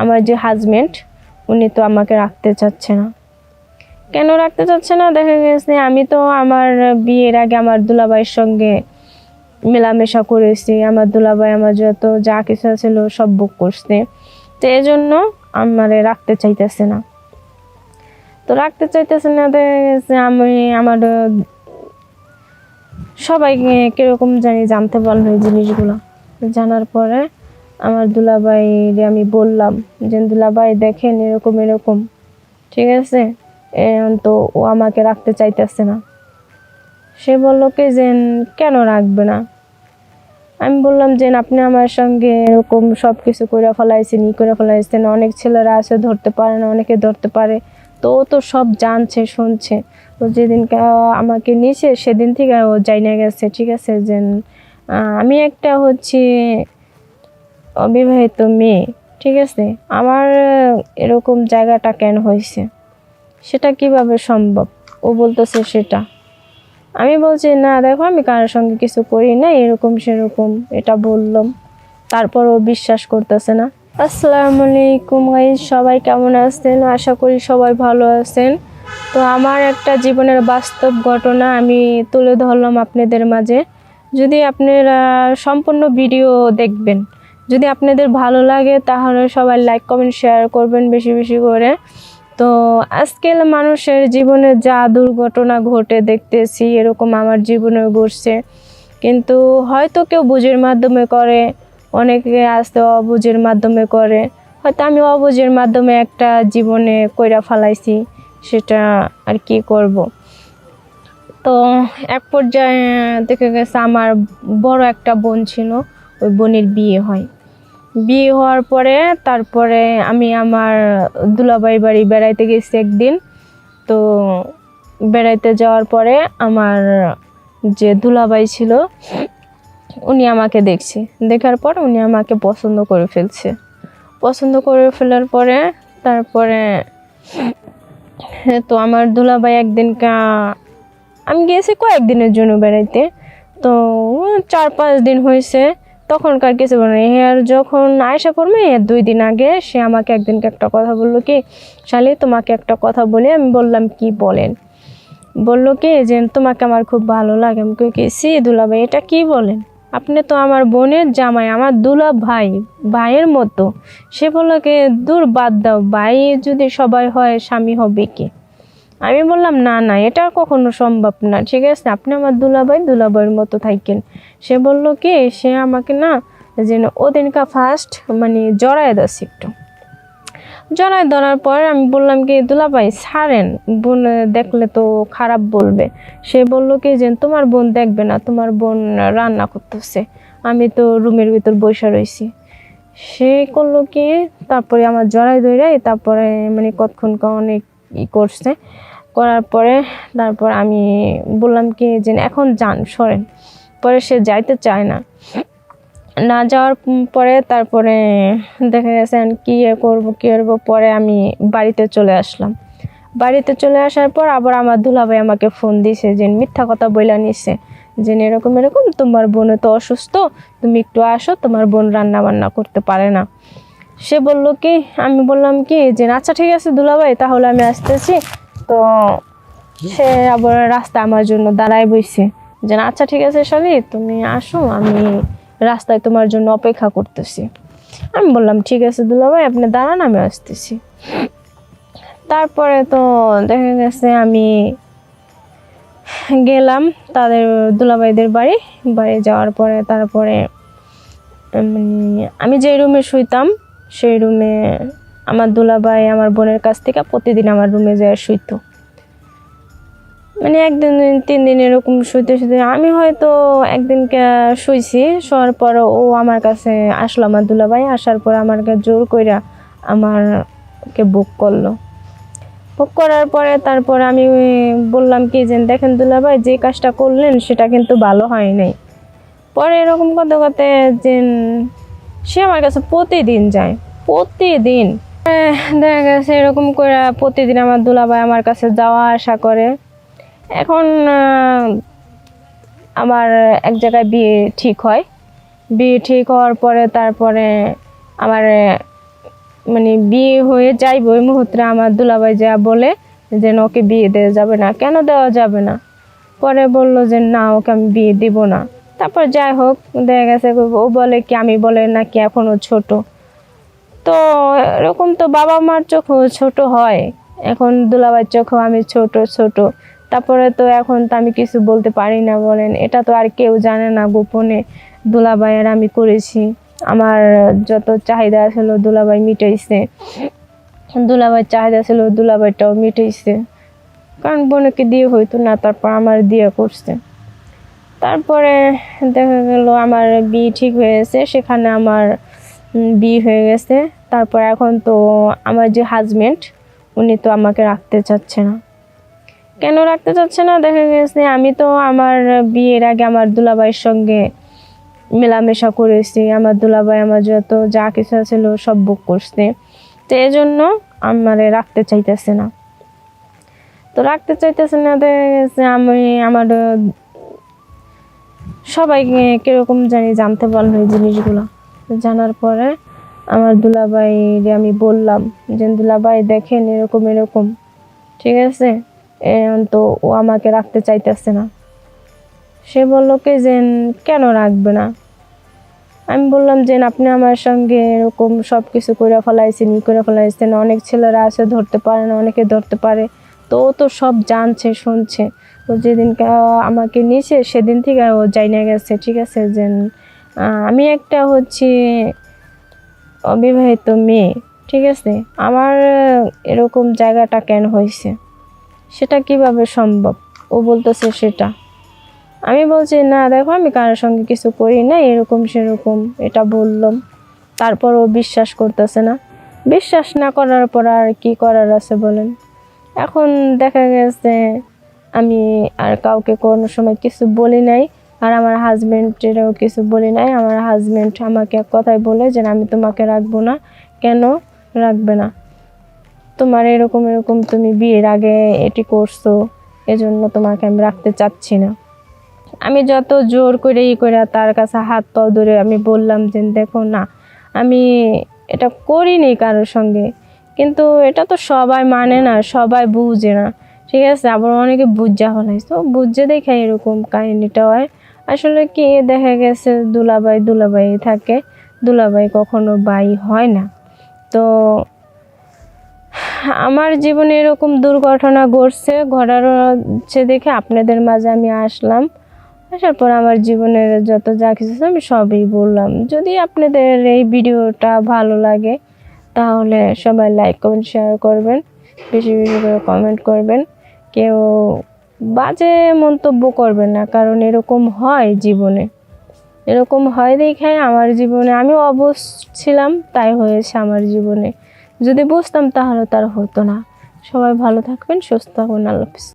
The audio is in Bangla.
আমার যে হাজবেন্ড উনি তো আমাকে রাখতে চাচ্ছে না। কেন রাখতে চাচ্ছে না? দেখা গেছে, আমি তো আমার বিয়ের আগে আমার দুলাভাইয়ের সঙ্গে মেলামেশা করেছি। আমার দুলাভাই আমার যত যা কিছু ছিল সব বুক করছে। তো এই জন্য আমারে রাখতে চাইতেছে না। তো রাখতে চাইতেছে না, দেখা গেছে আমি আমার সবাই কীরকম জানি জানতে পারল এই জিনিসগুলো। জানার পরে আমার দুলাভাইরে আমি বললাম যে, দুলাভাই, দেখেন এরকম এরকম। ঠিক আছে? তো ও আমাকে রাখতে চাইতেছে না। সে বলল, কি যে কেন রাখবে না? আমি বললাম যে আপনি আমার সঙ্গে এরকম সব কিছু করে ফেলাইছেন, ই করে ফেলাইছেন। অনেক ছেলেরা আছে, ধরতে পারে না, অনেকে ধরতে পারে। তো ও তো সব জানছে, শুনছে। ও যেদিনকে আমাকে নিয়েছে সেদিন থেকে ও না গেছে। ঠিক আছে যে আমি একটা হচ্ছে অবিবাহিত মেয়ে, ঠিক আছে? আমার এরকম জায়গাটা কেন হয়েছে? সেটা কীভাবে সম্ভব? ও বলতেছে সেটা। আমি বলছি, না, দেখো, আমি কারোর সঙ্গে কিছু করি না এরকম সেরকম। এটা বললাম। তারপর ও বিশ্বাস করতেছে না। আসসালামু আলাইকুম গাইজ, সবাই কেমন আছেন? আশা করি সবাই ভালো আছেন। তো আমার একটা জীবনের বাস্তব ঘটনা আমি তুলে ধরলাম আপনাদের মাঝে। যদি আপনারা সম্পূর্ণ ভিডিও দেখবেন যদি আপনাদের ভালো লাগে, তাহলে সবাই লাইক কমেন্ট শেয়ার করবেন বেশি বেশি করে। তো আজকাল মানুষের জীবনে যা দুর্ঘটনা ঘটে দেখতেছি, এরকম আমার জীবনে ঘটছে। কিন্তু হয়তো কেউ বুঝের মাধ্যমে করে, অনেকে আসতে অবুঝের মাধ্যমে করে। হয়তো আমি অবুঝের মাধ্যমে একটা জীবনে কইরা ফালাইছি, সেটা আর কি করব? তো এক পর্যায়ে দেখে গেছে আমার বড় একটা বোন ছিল, ওই বোনের বিয়ে হয়। বিয়ে হওয়ার পরে তারপরে আমি আমার দুলাভাই বাড়ি বেড়াইতে গেছি একদিন। তো বেড়াইতে যাওয়ার পরে আমার যে দুলাভাই ছিল, উনি আমাকে দেখছে। দেখার পর উনি আমাকে পছন্দ করে ফেলছে। পছন্দ করে ফেলার পরে তারপরে তো আমার দুলাভাই একদিন কা- আমি গিয়েছি কয়েকদিনের জন্য বেড়াইতে। তো চার পাঁচ দিন হয়েছে তখনকার কিছু বলে। আর যখন আয়সা এর দুই দিন আগে সে আমাকে একদিনকে একটা কথা বলল কি, শালি, তোমাকে একটা কথা বলে, আমি বললাম, কি বলেন? বলল কি, যে তোমাকে আমার খুব ভালো লাগে। আমি কি, সি দুলা ভাই এটা কি বলেন? আপনি তো আমার বোনের জামাই, আমার দুলা ভাই ভাইয়ের মতো। সে বলল কি, দূর বাদ দাও, ভাই যদি সবাই হয়, স্বামী হবে কি? আমি বললাম, না না, এটা কখনো সম্ভব না। ঠিক আছে, আপনি আমার দুলাভাই, দুলাভাইয়ের মতো থাকেন। সে বলল, কি? সে আমাকে, না যে ওদিনকা ফার্স্ট মানে জড়ায় দাস একটু। জড়ায় ধরার পর আমি বললাম, কি দুলাভাই, ছাড়েন, বোন দেখলে তো খারাপ বলবে। সে বলল, কি যে তোমার বোন দেখবে না, তোমার বোন রান্না করতেছে। আমি তো রুমের ভিতর বসে রয়েছি সে করল কি? তারপরে আমার জড়াই ধরে, তারপরে মানে কতক্ষণ অনেক ই করছে। করার পরে তারপর আমি বললাম কি যে, এখন যান, সরেন। পরে সে যাইতে চায় না। না যাওয়ার পরে তারপরে দেখা গেছে কি করব কি করব, পরে আমি বাড়িতে চলে আসলাম। বাড়িতে চলে আসার পর আবার আমার দুলাভাই আমাকে ফোন দিছে যে, মিথ্যা কথা বইলা নিছে। যে, এরকম এরকম, তোমার বোন তো অসুস্থ, তুমি একটু আসো, তোমার বোন রান্না বান্না করতে পারে না। সে বলল কি, আমি বললাম কি, যে আচ্ছা ঠিক আছে দুলাভাই, তাহলে আমি আসতেছি। তো সে আবার রাস্তা আমার জন্য দাঁড়ায় বইছে। যে আচ্ছা ঠিক আছে শালি, তুমি আসো, আমি রাস্তায় তোমার জন্য অপেক্ষা করতেছি। আমি বললাম, ঠিক আছে দুলাভাই, আপনি দাঁড়ান, আমি আসতেছি। তারপরে তো দেখা গেছে আমি গেলাম তাদের দুলাভাইদের বাড়ি। বাড়ি যাওয়ার পরে তারপরে আমি যে রুমে শুইতাম সেই রুমে আমার দুলাভাই আমার বোনের কাছ থেকে প্রতিদিন আমার রুমে যায় শুইতো। মানে একদিন তিন দিন এরকম শুইতে শুইতে আমি হয়তো একদিনকে শুইছি, শোয়ার পর ও আমার কাছে আসলো, আমার দুলাভাই আসার পর আমাকে জোর কইরা আমারকে বুক করল। বুক করার পরে তারপর আমি বললাম কি যে, দেখেন দুলাভাই, যে কাজটা করলেন সেটা কিন্তু ভালো হয় নাই। পরে এরকম করতে করতে যে সে আমার কাছে প্রতিদিন যায়, প্রতিদিন। দেখা গেছে এরকম করে প্রতিদিন আমার দুলাভাই আমার কাছে যাওয়া আসা করে। এখন আমার এক জায়গায় বিয়ে ঠিক হয়। বিয়ে ঠিক হওয়ার পরে তারপরে আমার মানে বিয়ে হয়ে যাইব ওই মুহূর্তে আমার দুলাভাই যা বলে যে ওকে বিয়ে দেওয়া যাবে না। কেন দেওয়া যাবে না? পরে বলল যে না, ওকে আমি বিয়ে দিব না। তারপর যাই হোক, দেখা গেছে ও বলে কি, আমি বলে নাকি এখনও ছোট। তো এরকম তো বাবা মার চোখও ছোট হয়। এখন দুলাভাইয়ের চোখেও আমি ছোট ছোট। তারপরে তো এখন তো আমি কিছু বলতে পারি না বলেন। এটা তো আর কেউ জানে না গোপনে। দুলাভাইয়ের আমি করেছি। আমার যত চাহিদা ছিল দুলাভাই মিটাইছে। দুলাভাইয়ের চাহিদা ছিল দুলাভাইটাও মিটাইছে। কারণ বোনকে দিয়ে হইতো না, তারপর আমার দিয়ে করছে। তারপরে দেখা গেল আমার বিয়ে ঠিক হয়েছে সেখানে আমার বিয়ে হয়ে গেছে। তারপর এখন তো আমার যে হাজবেন্ড উনি তো আমাকে রাখতে চাচ্ছে না। কেন রাখতে চাচ্ছে না? দেখা গেছে আমি তো আমার বিয়ের আগে আমার দুলাভাইয়ের সঙ্গে মেলামেশা করেছি। আমার দুলাভাই আমার যত যা কিছু ছিল সব বুক করছে। তো এই জন্য আমারে রাখতে চাইতেছে না। তো রাখতে চাইতেছে না, দেখা গেছে আমি আমার সবাই কীরকম জানি জানতে পারল এই জিনিসগুলো। জানার পরে আমার দুলাভাই আমি বললাম যে, দুলাভাই, দেখেন এরকম এরকম। ঠিক আছে? তো ও আমাকে রাখতে চাইতেছে না। সে বলল কি, যে, কেন রাখবে না? আমি বললাম যে, আপনি আমার সঙ্গে এরকম সব কিছু করে ফেলাইছেন, ই করে ফেলাইছেন। অনেক ছেলেরা আছে, ধরতে পারে না, অনেকে ধরতে পারে। তো তো সব জানছে, শুনছে। ও যেদিনকে আমাকে নিয়েছে সেদিন থেকে ও যাই না গেছে, ঠিক আছে, যে আমি একটা হচ্ছে অবিবাহিত মেয়ে, ঠিক আছে? আমার এরকম জায়গাটা কেন হয়েছে? সেটা কীভাবে সম্ভব? ও বলতেছে সেটা। আমি বলছি, না, দেখো, আমি কারোর সঙ্গে কিছু করি না এরকম সেরকম, এটা বললাম। তারপর ও বিশ্বাস করতেছে না। বিশ্বাস না করার পর আর কি করার আছে বলেন? এখন দেখা গেছে আমি আর কাউকে কোনো সময় কিছু বলি নাই, আর আমার হাজব্যান্ডেরও কিছু বলি নাই। আমার হাজব্যান্ড আমাকে এক কথাই বলে যে, আমি তোমাকে রাখব না। কেন? রাখবে না। তোমার এরকম এরকম তুমি বিয়ের আগে এটি করছ, এজন্য তোমাকে আমি রাখতে চাচ্ছি না। আমি যত জোর করে ই করে তার কাছে হাত পাও ধরে আমি বললাম যে, দেখো না, আমি এটা করিনি কারোর সঙ্গে। কিন্তু এটা তো সবাই মানে না, সবাই বুঝে না। ঠিক আছে, আবার অনেকে বুঝা হলাই তো বুঝে দেখে এরকম কাহিনিটা হয়। আসলে কি, দেখা গেছে দুলাবাই দুলাবাই থাকে দুলাবাই কখনো বাই হয় না। তো আমার জীবনে এরকম দুর্ঘটনা ঘটছে, ঘটার হচ্ছে দেখে আপনাদের মাঝে আমি আসলাম। আসার পর আমার জীবনের যত যা কিছু আমি সবই বললাম। যদি আপনাদের এই ভিডিওটা ভালো লাগে তাহলে সবাই লাইক কমেন্ট শেয়ার করবেন। বেশি বেশি করে কমেন্ট করবেন। কেউ বাজে মন্তব্য করবেন না, কারণ এরকম হয় জীবনে। এরকম হয় দেখে আমার জীবনে, আমি অবস ছিলাম, তাই হয়েছে আমার জীবনে। যদি বুঝতাম তাহলে তার হতো না। সবাই ভালো থাকবেন, সুস্থ থাকবেন আল্লাহ